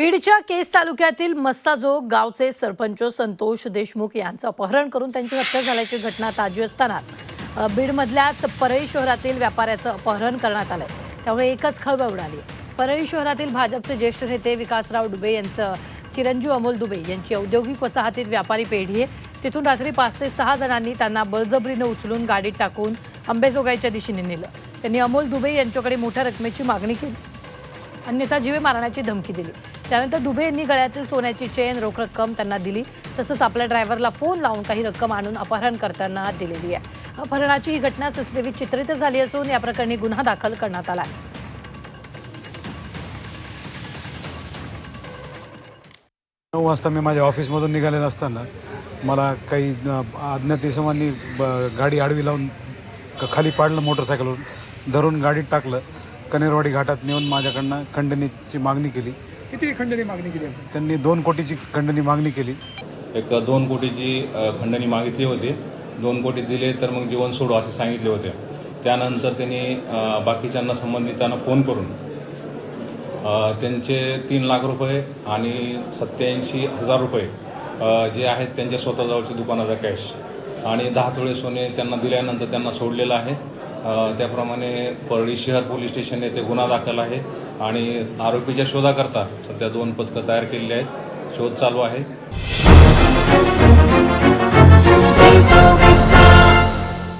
बीडच्या केस तालुक्यातील मस्ताजोग गावचे सरपंच संतोष देशमुख यांचं अपहरण करून त्यांची हत्या झाल्याची घटना ताजी असतानाच बीडमधल्याच परळी शहरातील व्यापाऱ्याचं अपहरण करण्यात आलंय. त्यामुळे एकच खळबळ उडाली. परळी शहरातील भाजपचे ज्येष्ठ नेते विकासराव डुबे यांचं चिरंजीव अमोल दुबे यांची औद्योगिक वसाहतीत व्यापारी पेढी आहे. तिथून रात्री पाच ते सहा जणांनी त्यांना बळजबरीनं उचलून गाडीत टाकून अंबेजोगाईच्या दिशेने नेलं. त्यांनी अमोल दुबे यांच्याकडे मोठ्या रकमेची मागणी केली. अन्यथा जीवे मारण्याची धमकी दिली. त्यानंतर दुबे यांनी गळ्यातील सोन्याची चेन रोख रक्कम त्यांना दिली. तसंच आपल्या ड्रायव्हरला फोन लावून काही रक्कम आणून अपहरण करताना दिलेली आहे. अपहरणाची ही घटना सीसीटीव्हीत चित्रित झाली असून या प्रकरणी गुन्हा दाखल करण्यात आला आहे. नऊ वाजता मी माझ्या ऑफिसमधून निघालेलं असताना मला काही अज्ञात इसमांनी ब- गाडी आडवी लावून क- खाली पाडलं मोटरसायकलवरून. धरून गाडीत टाकलं. कनेरवाडी घाटात नेऊन माझ्याकडनं खंडणीची मागणी केली. किती खंडणी मागणी केली आपण? त्यांनी दोन कोटीची खंडणी मागणी केली. एक दोन कोटीची अ, खंडणी मागितली होती. दोन कोटी दिले तर मग जीवन सोडू असे सांगितले होते. त्यानंतर त्यांनी अ, बाकीच्यांना संबंधितांना फोन करून अ, त्यांचे तीन लाख रुपये आणि सत्याऐंशी हजार रुपये अ, जे आहेत त्यांच्या स्वतःजवळच्या दुकानाचा कॅश आणि दहा तोळे सोने त्यांना दिल्यानंतर त्यांना सोडलेलं आहे. त्याप्रमाणे परळी शहर पोलीस स्टेशन येथे गुन्हा दाखल आहे आणि आरोपीच्या शोधाकरता सध्या दोन पथकं तयार केलेली आहेत. शोध चालू आहे.